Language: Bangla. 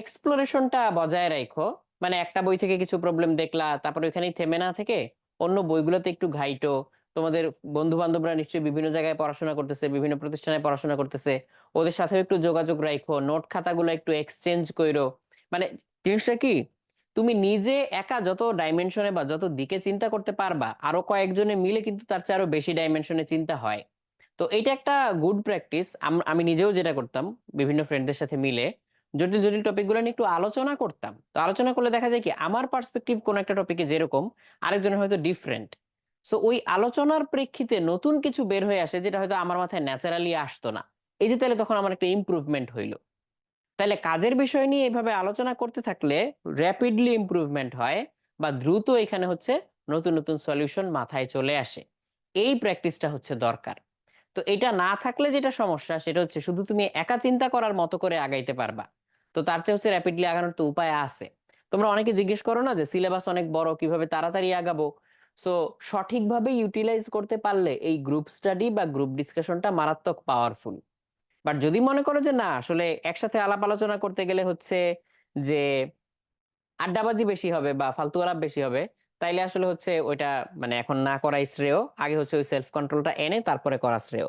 এক্সপ্লোরেশনটা বজায় রাখো। মানে একটা বই থেকে কিছু প্রবলেম দেখলা, তারপর ওইখানেই থেমে না থেকে অন্য বইগুলোতে একটু ঘাইটো। তোমাদের বন্ধু বান্ধবরা নিশ্চয়ই বিভিন্ন জায়গায় পড়াশোনা করতেছে, বিভিন্ন প্রতিষ্ঠানে পড়াশোনা করতেছে। ওদের সাথে একটু যোগাযোগ রাখো নোট খাতাগুলো একটু এক্সচেঞ্জ কইরো। মানে জিনিসটা কি? তুমি নিজে একা যত ডাইমেনশনে বা যত দিকে চিন্তা করতে পারবা, আরও কয়েকজনে মিলে কিন্তু তার চেয়ে আরও বেশি ডাইমেনশনে চিন্তা হয়। তো এটা একটা গুড প্র্যাকটিস আমি নিজেও যেটা করতাম, বিভিন্ন ফ্রেন্ডদের সাথে মিলে। জটিল জটিল টপিকগুলো নিয়ে একটু আলোচনা করতাম। তো আলোচনা করলে দেখা যায় কি, আমার পার্সপেক্টিভ কোন একটা টপিকে যেরকম, আরেকজনের হয়তো ডিফারেন্ট সো ওই আলোচনার প্রেক্ষিতে নতুন কিছু বের হয়ে আসে যেটা হয়তো আমার মাথায় ন্যাচারালি আসতো না। এই যে তাহলে তখন আমার একটা ইমপ্রুভমেন্ট হইল। তাহলে কাজের বিষয় নিয়ে এভাবে আলোচনা করতে থাকলে র্যাপিডলি ইমপ্রুভমেন্ট হয় বা দ্রুত এখানে হচ্ছে নতুন নতুন সলিউশন মাথায় চলে আসে। এই প্র্যাকটিসটা হচ্ছে দরকার। তো এটা না থাকলে যেটা সমস্যা সেটা হচ্ছে শুধু তুমি একা চিন্তা করার মতো করে আগাইতে পারবা। তো তার চেয়ে হচ্ছে র্যাপিডলি আগানোর তো উপায় আছে। তোমরা অনেকে জিজ্ঞেস করো না যে সিলেবাস অনেক বড়, কীভাবে তাড়াতাড়ি আগাবো? সো সঠিকভাবে ইউটিলাইজ করতে পারলে এই গ্রুপ স্টাডি বা গ্রুপ ডিসকাশনটা মারাত্মক পাওয়ারফুল বাট যদি মনে করো যে না, আসলে একসাথে আলাপ আলোচনা করতে গেলে হচ্ছে যে আড্ডাবাজি বেশি হবে বা ফালতু আলাপ বেশি হবে তাইলে আসলে হচ্ছে ওইটা মানে এখন না করাই শ্রেয়। আগে হচ্ছে ওই সেলফ কন্ট্রোলটা এনে তারপরে করা শ্রেয়।